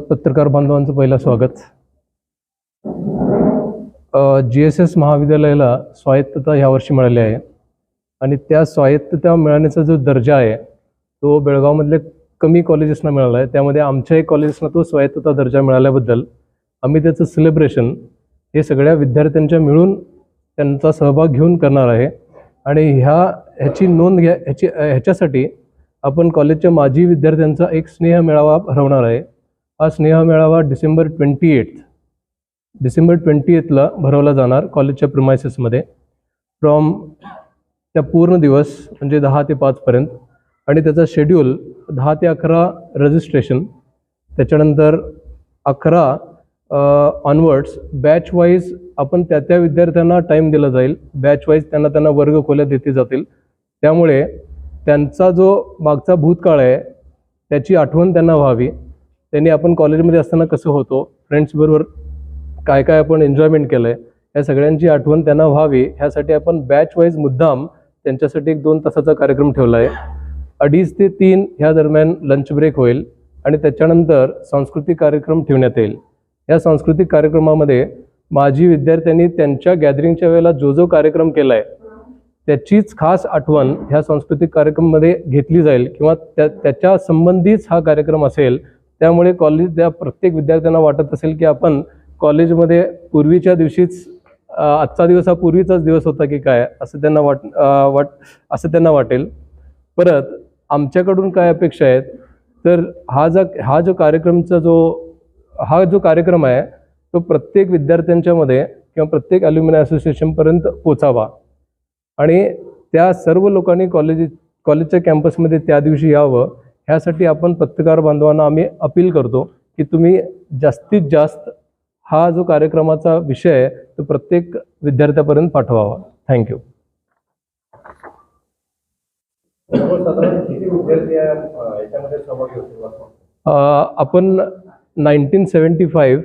पत्रकार बांधवांचं पहिलं स्वागत. जी एस एस महाविद्यालयाला स्वायत्तता यावर्षी मिळाली आहे. आणि त्या स्वायत्तता मिळण्याचा जो दर्जा आहे तो बेळगावमधल्या कमी कॉलेजेसना मिळाला आहे. त्यामध्ये आमच्याही कॉलेजेसना तो स्वायत्तता दर्जा मिळाल्याबद्दल आम्ही त्याचं सेलिब्रेशन हे सगळ्या विद्यार्थ्यांच्या मिळून त्यांचा सहभाग घेऊन करणार आहे. आणि ह्या ह्याची नोंद घ्या ह्याची ह्याच्यासाठी आपण कॉलेजच्या माजी विद्यार्थ्यांचा एक स्नेह मेळावा भरवणार आहे. हा स्नेह मेळावा December twenty eight December twenty एथला भरवला जाणार कॉलेजच्या प्रिमायसेसमध्ये फ्रॉम त्या पूर्ण दिवस म्हणजे दहा ते पाचपर्यंत आणि त्याचा शेड्यूल दहा ते अकरा रजिस्ट्रेशन त्याच्यानंतर अकरा ऑनवर्ड्स बॅच वाईज आपण त्या त्या विद्यार्थ्यांना टाईम दिला जाईल. बॅच वाईज त्यांना त्यांना वर्ग खोल्या देते जातील. त्यामुळे त्यांचा जो मागचा भूतकाळ आहे त्याची आठवण त्यांना व्हावी. त्यांनी आपण कॉलेजमध्ये असताना कसं होतो? फ्रेंड्सबरोबर काय काय आपण एन्जॉयमेंट केलं आहे या सगळ्यांची आठवण त्यांना व्हावी. ह्यासाठी आपण बॅच वाईज मुद्दाम त्यांच्यासाठी एक दोन तासाचा कार्यक्रम ठेवला आहे अडीच ते तीन ह्या दरम्यान लंच ब्रेक होईल आणि त्याच्यानंतर सांस्कृतिक कार्यक्रम ठेवण्यात येईल. या सांस्कृतिक कार्यक्रमामध्ये माजी विद्यार्थ्यांनी त्यांच्या गॅदरिंगच्या वेळेला जो जो कार्यक्रम केला आहे त्याचीच खास आठवण ह्या सांस्कृतिक कार्यक्रममध्ये घेतली जाईल किंवा त्या त्याच्या संबंधीच हा कार्यक्रम असेल त्यामुळे कॉलेज त्या प्रत्येक विद्यार्थ्यांना वाटत असेल की आपण कॉलेजमध्ये पूर्वीच्या दिवशीच आजचा दिवस हा पूर्वीचाच दिवस होता की काय असं त्यांना वाट वाट असं त्यांना वाटेल. परत आमच्याकडून काय अपेक्षा आहेत? तर हा जा हा जो कार्यक्रमचा जो हा जो कार्यक्रम आहे तो प्रत्येक विद्यार्थ्यांच्यामध्ये किंवा प्रत्येक अल्युमिनाय असोसिएशनपर्यंत पोचावा. आणि त्या सर्व लोकांनी कॉलेज कॉलेजच्या कॅम्पसमध्ये त्या दिवशी यावं. ह्यासाठी आपण पत्रकार बांधवांना आम्ही अपील करतो की तुम्ही जास्तीत जास्त हा जो कार्यक्रमाचा विषय आहे तो प्रत्येक विद्यार्थ्यापर्यंत पाठवावा. थँक्यू आपण नाईन्टीन सेवन्टी फाईव्ह